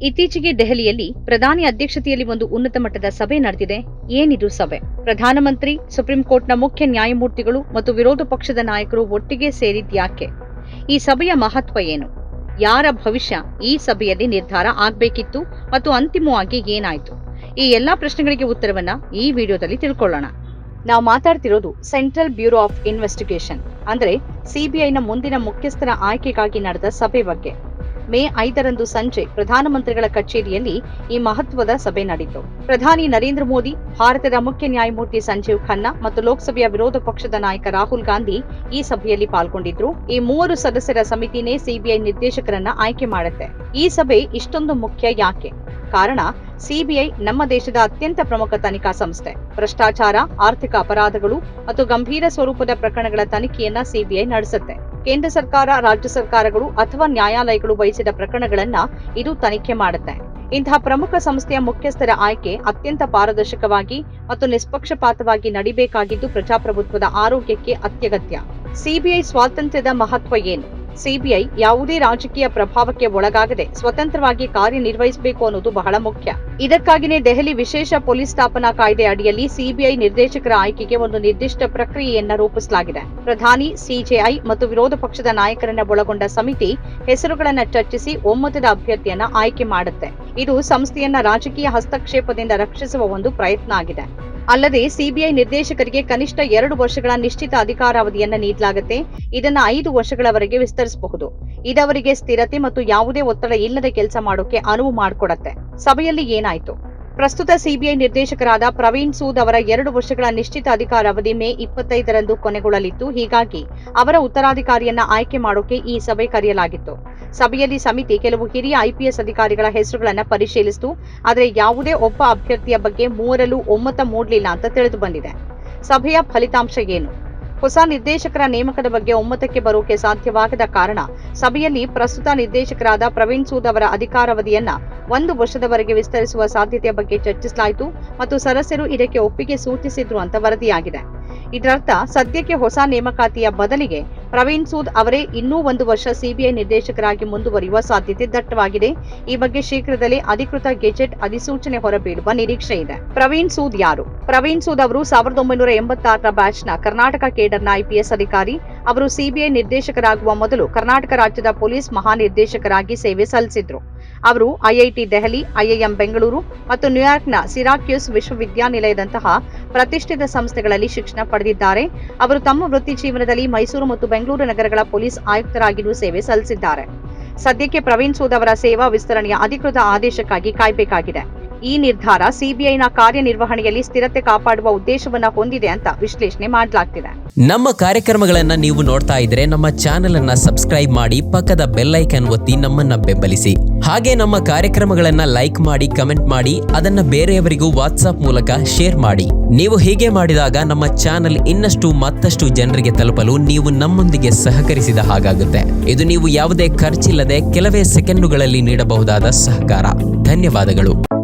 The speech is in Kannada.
ಇತ್ತೀಚೆಗೆ ದೆಹಲಿಯಲ್ಲಿ ಪ್ರಧಾನಿ ಅಧ್ಯಕ್ಷತೆಯಲ್ಲಿ ಒಂದು ಉನ್ನತ ಮಟ್ಟದ ಸಭೆ ನಡೆದಿದೆ. ಏನಿದು ಸಭೆ? ಪ್ರಧಾನಮಂತ್ರಿ, ಸುಪ್ರೀಂ ಕೋರ್ಟ್ನ ಮುಖ್ಯ ನ್ಯಾಯಮೂರ್ತಿಗಳು ಮತ್ತು ವಿರೋಧ ಪಕ್ಷದ ನಾಯಕರು ಒಟ್ಟಿಗೆ ಸೇರಿದ್ಯಾಕೆ ಈ ಸಭೆಯ ಮಹತ್ವ ಏನು? ಯಾರ ಭವಿಷ್ಯ ಈ ಸಭೆಯಲ್ಲಿ ನಿರ್ಧಾರ ಆಗಬೇಕಿತ್ತು ಮತ್ತು ಅಂತಿಮವಾಗಿ ಏನಾಯಿತು? ಈ ಎಲ್ಲಾ ಪ್ರಶ್ನೆಗಳಿಗೆ ಉತ್ತರವನ್ನ ಈ ವಿಡಿಯೋದಲ್ಲಿ ತಿಳ್ಕೊಳ್ಳೋಣ. ನಾವು ಮಾತಾಡ್ತಿರೋದು ಸೆಂಟ್ರಲ್ ಬ್ಯೂರೋ ಆಫ್ ಇನ್ವೆಸ್ಟಿಗೇಷನ್, ಅಂದ್ರೆ ಸಿಬಿಐನ ಮುಂದಿನ ಮುಖ್ಯಸ್ಥರ ಆಯ್ಕೆಗಾಗಿ ನಡೆದ ಸಭೆ ಬಗ್ಗೆ. ಮೇ ಐದರಂದು ಸಂಜೆ ಪ್ರಧಾನಮಂತ್ರಿಗಳ ಕಚೇರಿಯಲ್ಲಿ ಈ ಮಹತ್ವದ ಸಭೆ ನಡೆಯಿತು. ಪ್ರಧಾನಿ ನರೇಂದ್ರ ಮೋದಿ, ಭಾರತದ ಮುಖ್ಯ ನ್ಯಾಯಮೂರ್ತಿ ಸಂಜೀವ್ ಖನ್ನಾ ಮತ್ತು ಲೋಕಸಭೆಯ ವಿರೋಧ ಪಕ್ಷದ ನಾಯಕ ರಾಹುಲ್ ಗಾಂಧಿ ಈ ಸಭೆಯಲ್ಲಿ ಪಾಲ್ಗೊಂಡಿದ್ರು. ಈ ಮೂವರು ಸದಸ್ಯರ ಸಮಿತಿನೇ ಸಿಬಿಐ ನಿರ್ದೇಶಕರನ್ನ ಆಯ್ಕೆ ಮಾಡುತ್ತೆ. ಈ ಸಭೆ ಇಷ್ಟೊಂದು ಮುಖ್ಯ ಯಾಕೆ? ಕಾರಣ, ಸಿಬಿಐ ನಮ್ಮ ದೇಶದ ಅತ್ಯಂತ ಪ್ರಮುಖ ತನಿಖಾ ಸಂಸ್ಥೆ. ಭ್ರಷ್ಟಾಚಾರ, ಆರ್ಥಿಕ ಅಪರಾಧಗಳು ಮತ್ತು ಗಂಭೀರ ಸ್ವರೂಪದ ಪ್ರಕರಣಗಳ ತನಿಖೆಯನ್ನ ಸಿಬಿಐ ನಡೆಸುತ್ತೆ. ಕೇಂದ್ರ ಸರ್ಕಾರ, ರಾಜ್ಯ ಸರ್ಕಾರಗಳು ಅಥವಾ ನ್ಯಾಯಾಲಯಗಳು ವಹಿಸಿದ ಪ್ರಕರಣಗಳನ್ನ ಇದು ತನಿಖೆ ಮಾಡುತ್ತೆ. ಇಂತಹ ಪ್ರಮುಖ ಸಂಸ್ಥೆಯ ಮುಖ್ಯಸ್ಥರ ಆಯ್ಕೆ ಅತ್ಯಂತ ಪಾರದರ್ಶಕವಾಗಿ ಮತ್ತು ನಿಷ್ಪಕ್ಷಪಾತವಾಗಿ ನಡಿಬೇಕಾಗಿದ್ದು ಪ್ರಜಾಪ್ರಭುತ್ವದ ಆರೋಗ್ಯಕ್ಕೆ ಅತ್ಯಗತ್ಯ. ಸಿಬಿಐ ಸ್ವಾತಂತ್ರ್ಯದ ಮಹತ್ವ ಏನು? ಸಿಬಿಐ ಯಾವುದೇ ರಾಜಕೀಯ ಪ್ರಭಾವಕ್ಕೆ ಒಳಗಾಗದೆ ಸ್ವತಂತ್ರವಾಗಿ ಕಾರ್ಯನಿರ್ವಹಿಸಬೇಕು ಅನ್ನೋದು ಬಹಳ ಮುಖ್ಯ. ಇದಕ್ಕಾಗಿಯೇ ದೆಹಲಿ ವಿಶೇಷ ಪೊಲೀಸ್ ಸ್ಥಾಪನಾ ಕಾಯ್ದೆ ಅಡಿಯಲ್ಲಿ ಸಿಬಿಐ ನಿರ್ದೇಶಕರ ಆಯ್ಕೆಗೆ ಒಂದು ನಿರ್ದಿಷ್ಟ ಪ್ರಕ್ರಿಯೆಯನ್ನ ರೂಪಿಸಲಾಗಿದೆ. ಪ್ರಧಾನಿ, ಸಿಜೆಐ ಮತ್ತು ವಿರೋಧ ಪಕ್ಷದ ನಾಯಕರನ್ನ ಒಳಗೊಂಡ ಸಮಿತಿ ಹೆಸರುಗಳನ್ನು ಚರ್ಚಿಸಿ ಒಮ್ಮತದ ಅಭ್ಯರ್ಥಿಯನ್ನ ಆಯ್ಕೆ ಮಾಡುತ್ತೆ. ಇದು ಸಂಸ್ಥೆಯನ್ನ ರಾಜಕೀಯ ಹಸ್ತಕ್ಷೇಪದಿಂದ ರಕ್ಷಿಸುವ ಒಂದು ಪ್ರಯತ್ನ ಆಗಿದೆ. ಅಲ್ಲದೆ ಸಿಬಿಐ ನಿರ್ದೇಶಕರಿಗೆ ಕನಿಷ್ಠ ಎರಡು ವರ್ಷಗಳ ನಿಶ್ಚಿತ ಅಧಿಕಾರಾವಧಿಯನ್ನು ನೀಡಲಾಗುತ್ತೆ. ಇದನ್ನ ಐದು ವರ್ಷಗಳವರೆಗೆ ವಿಸ್ತರಿಸಬಹುದು. ಇದವರಿಗೆ ಸ್ಥಿರತೆ ಮತ್ತು ಯಾವುದೇ ಒತ್ತಡ ಇಲ್ಲದೆ ಕೆಲಸ ಮಾಡೋಕೆ ಅನುವು ಮಾಡಿಕೊಡತ್ತೆ. ಸಭೆಯಲ್ಲಿ ಏನಾಯ್ತು? ಪ್ರಸ್ತುತ ಸಿಬಿಐ ನಿರ್ದೇಶಕರಾದ ಪ್ರವೀಣ್ ಸೂದ್ ಅವರ ಎರಡು ವರ್ಷಗಳ ನಿಶ್ಚಿತ ಅಧಿಕಾರ ಅವಧಿ ಮೇ ಇಪ್ಪತ್ತೈದರಂದು ಕೊನೆಗೊಳ್ಳಲಿತ್ತು. ಹೀಗಾಗಿ ಅವರ ಉತ್ತರಾಧಿಕಾರಿಯನ್ನ ಆಯ್ಕೆ ಮಾಡೋಕೆ ಈ ಸಭೆ ಕರೆಯಲಾಗಿತ್ತು. ಸಭೆಯಲ್ಲಿ ಸಮಿತಿ ಕೆಲವು ಹಿರಿಯ ಐಪಿಎಸ್ ಅಧಿಕಾರಿಗಳ ಹೆಸರುಗಳನ್ನು ಪರಿಶೀಲಿಸಿತು. ಆದರೆ ಯಾವುದೇ ಒಬ್ಬ ಅಭ್ಯರ್ಥಿಯ ಬಗ್ಗೆ ಮೂವರಲ್ಲೂ ಒಮ್ಮತ ಮೂಡಲಿಲ್ಲ ಅಂತ ತಿಳಿದು ಬಂದಿದೆ. ಸಭೆಯ ಫಲಿತಾಂಶ ಏನು? ಹೊಸ ನಿರ್ದೇಶಕರ ನೇಮಕದ ಬಗ್ಗೆ ಒಮ್ಮತಕ್ಕೆ ಬರೋಕೆ ಸಾಧ್ಯವಾಗದ ಕಾರಣ ಸಭೆಯಲ್ಲಿ ಪ್ರಸ್ತುತ ನಿರ್ದೇಶಕರಾದ ಪ್ರವೀಣ್ ಸೂದ್ ಅವರ ಅಧಿಕಾರಾವಧಿಯನ್ನ ಒಂದು ವರ್ಷದವರೆಗೆ ವಿಸ್ತರಿಸುವ ಸಾಧ್ಯತೆಯ ಬಗ್ಗೆ ಚರ್ಚಿಸಲಾಯಿತು ಮತ್ತು ಸದಸ್ಯರು ಇದಕ್ಕೆ ಒಪ್ಪಿಗೆ ಸೂಚಿಸಿದ್ರು ಅಂತ ವರದಿಯಾಗಿದೆ. ಇದರರ್ಥ ಸದ್ಯಕ್ಕೆ ಹೊಸ ನೇಮಕಾತಿಯ ಬದಲಿಗೆ ಪ್ರವೀಣ್ ಸೂದ್ ಅವರೇ ಇನ್ನೂ ಒಂದು ವರ್ಷ ಸಿಬಿಐ ನಿರ್ದೇಶಕರಾಗಿ ಮುಂದುವರಿಯುವ ಸಾಧ್ಯತೆ ದಟ್ಟವಾಗಿದೆ. ಈ ಬಗ್ಗೆ ಶೀಘ್ರದಲ್ಲೇ ಅಧಿಕೃತ ಗೆಜೆಟ್ ಅಧಿಸೂಚನೆ ಹೊರಬೀಳುವ ನಿರೀಕ್ಷೆ ಇದೆ. ಪ್ರವೀಣ್ ಸೂದ್ ಯಾರು? ಪ್ರವೀಣ್ ಸೂದ್ ಅವರು ಸಾವಿರದ ಒಂಬೈನೂರ ಎಂಬತ್ತಾರರ ಬ್ಯಾಚ್ನ ಕರ್ನಾಟಕ ಕೇಡರ್ನ ಐಪಿಎಸ್ ಅಧಿಕಾರಿ. ಅವರು ಸಿಬಿಐ ನಿರ್ದೇಶಕರಾಗುವ ಮೊದಲು ಕರ್ನಾಟಕ ರಾಜ್ಯದ ಪೊಲೀಸ್ ಮಹಾನಿರ್ದೇಶಕರಾಗಿ ಸೇವೆ ಸಲ್ಲಿಸಿದ್ರು. ಅವರು ಐಐಟಿ ದೆಹಲಿ, ಐಐಎಂ ಬೆಂಗಳೂರು ಮತ್ತು ನ್ಯೂಯಾರ್ಕ್ನ ಸಿರಾಕ್ಯೂಸ್ ವಿಶ್ವವಿದ್ಯಾನಿಲಯದಂತಹ ಪ್ರತಿಷ್ಠಿತ ಸಂಸ್ಥೆಗಳಲ್ಲಿ ಶಿಕ್ಷಣ ಪಡೆದಿದ್ದಾರೆ. ಅವರು ತಮ್ಮ ವೃತ್ತಿ ಜೀವನದಲ್ಲಿ ಮೈಸೂರು ಮತ್ತು ಬೆಂಗಳೂರು ನಗರಗಳ ಪೊಲೀಸ್ ಆಯುಕ್ತರಾಗಿಯೂ ಸೇವೆ ಸಲ್ಲಿಸಿದ್ದಾರೆ. ಸದ್ಯಕ್ಕೆ ಪ್ರವೀಣ್ ಸೂದ್ ಅವರ ಸೇವಾ ವಿಸ್ತರಣೆಯ ಅಧಿಕೃತ ಆದೇಶಕ್ಕಾಗಿ ಕಾಯಬೇಕಾಗಿದೆ. ಈ ನಿರ್ಧಾರ ಸಿಬಿಐನ ಕಾರ್ಯನಿರ್ವಹಣೆಯಲ್ಲಿ ಸ್ಥಿರತೆ ಕಾಪಾಡುವ ಉದ್ದೇಶವನ್ನ ಹೊಂದಿದೆ ಅಂತ ವಿಶ್ಲೇಷಣೆ ಮಾಡಲಾಗ್ತಿದೆ. ನಮ್ಮ ಕಾರ್ಯಕ್ರಮಗಳನ್ನ ನೀವು ನೋಡ್ತಾ ಇದ್ರೆ ನಮ್ಮ ಚಾನೆಲ್ ಅನ್ನ ಸಬ್ಸ್ಕ್ರೈಬ್ ಮಾಡಿ ಪಕ್ಕದ ಬೆಲ್ ಒತ್ತಿ ನಮ್ಮನ್ನ ಬೆಂಬಲಿಸಿ. ಹಾಗೆ ನಮ್ಮ ಕಾರ್ಯಕ್ರಮಗಳನ್ನ ಲೈಕ್ ಮಾಡಿ, ಕಮೆಂಟ್ ಮಾಡಿ, ಅದನ್ನ ಬೇರೆಯವರಿಗೂ ವಾಟ್ಸ್ಆಪ್ ಮೂಲಕ ಶೇರ್ ಮಾಡಿ. ನೀವು ಹೀಗೆ ಮಾಡಿದಾಗ ನಮ್ಮ ಚಾನೆಲ್ ಇನ್ನಷ್ಟು ಮತ್ತಷ್ಟು ಜನರಿಗೆ ತಲುಪಲು ನೀವು ನಮ್ಮೊಂದಿಗೆ ಸಹಕರಿಸಿದ ಹಾಗಾಗುತ್ತೆ. ಇದು ನೀವು ಯಾವುದೇ ಖರ್ಚಿಲ್ಲದೆ ಕೆಲವೇ ಸೆಕೆಂಡುಗಳಲ್ಲಿ ನೀಡಬಹುದಾದ ಸಹಕಾರ. ಧನ್ಯವಾದಗಳು.